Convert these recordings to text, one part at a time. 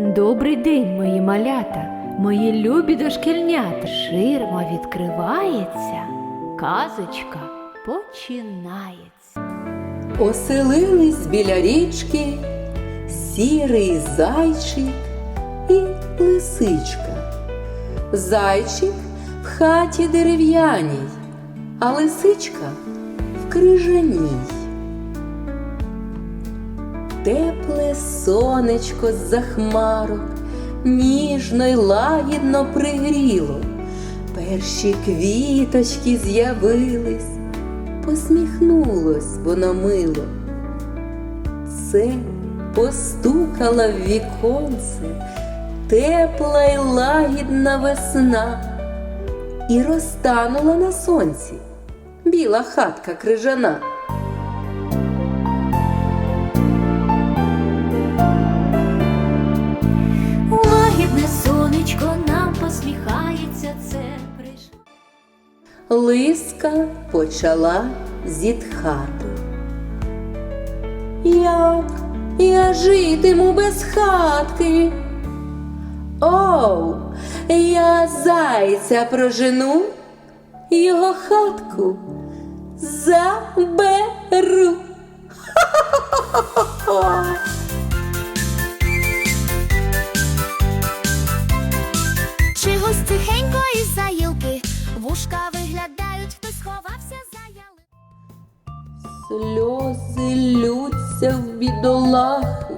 Добрий день, мої малята, мої любі дошкільнята. Ширма відкривається, казочка починається. Оселились біля річки сірий зайчик і лисичка. Зайчик в хаті дерев'яній, а лисичка в крижаній. Тепле сонечко з-за хмарок ніжно й лагідно пригріло. Перші квіточки з'явились, посміхнулось воно мило. Це постукала в віконце тепла й лагідна весна і розтанула на сонці біла хатка крижана. Лиска почала зітхати. Як я житиму без хатки? Оу, я зайця прожену, його хатку заберу. Вушка виглядають, хтось сховався за яли. Сльози лються в бідолахи,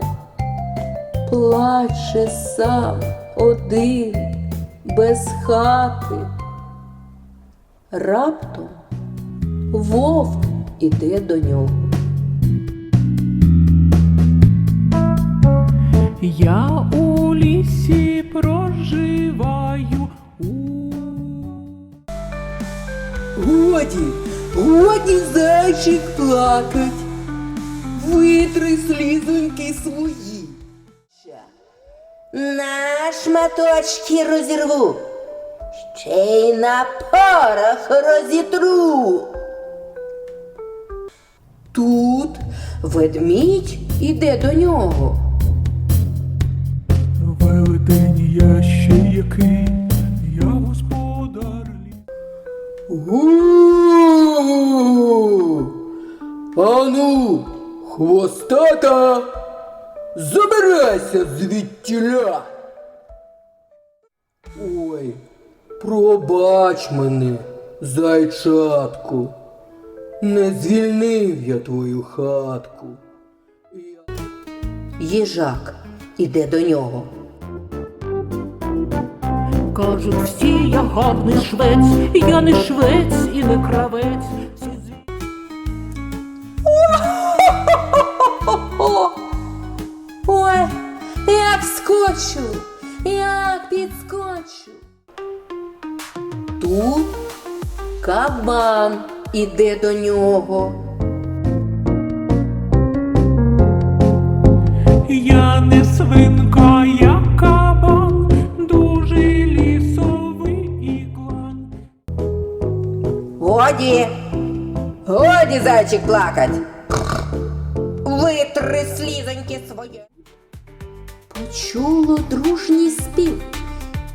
плаче сам один без хати. Раптом вовк іде до нього. Годі, годі зайчик плакать, витри слізоньки свої. На шматочки розірву, ще й на порох розітру. Тут ведмідь іде до нього. Велетень я ще який, Ану, хвостата, забирайся звідтіля. Ой, пробач мене, зайчатку. Не звільнив я твою хатку. Їжак іде до нього. Кажуть всі, я гарний швець, я не швець і не кравець. Як скочу, як підскочу. Тут кабан іде до нього. Я не свинка, я кабан, дуже лісовий іглан. Годі, годі, зайчик, плакать. Витри слізоньки своє. Почуло дружній спів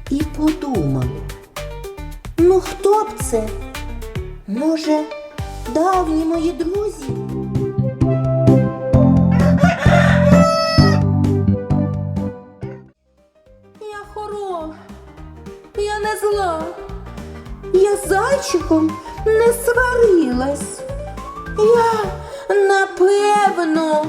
і подумало. Ну хто б це? Може, давні мої друзі? Я хорош, я не зла. Я зайчиком не сварилась. Я напевно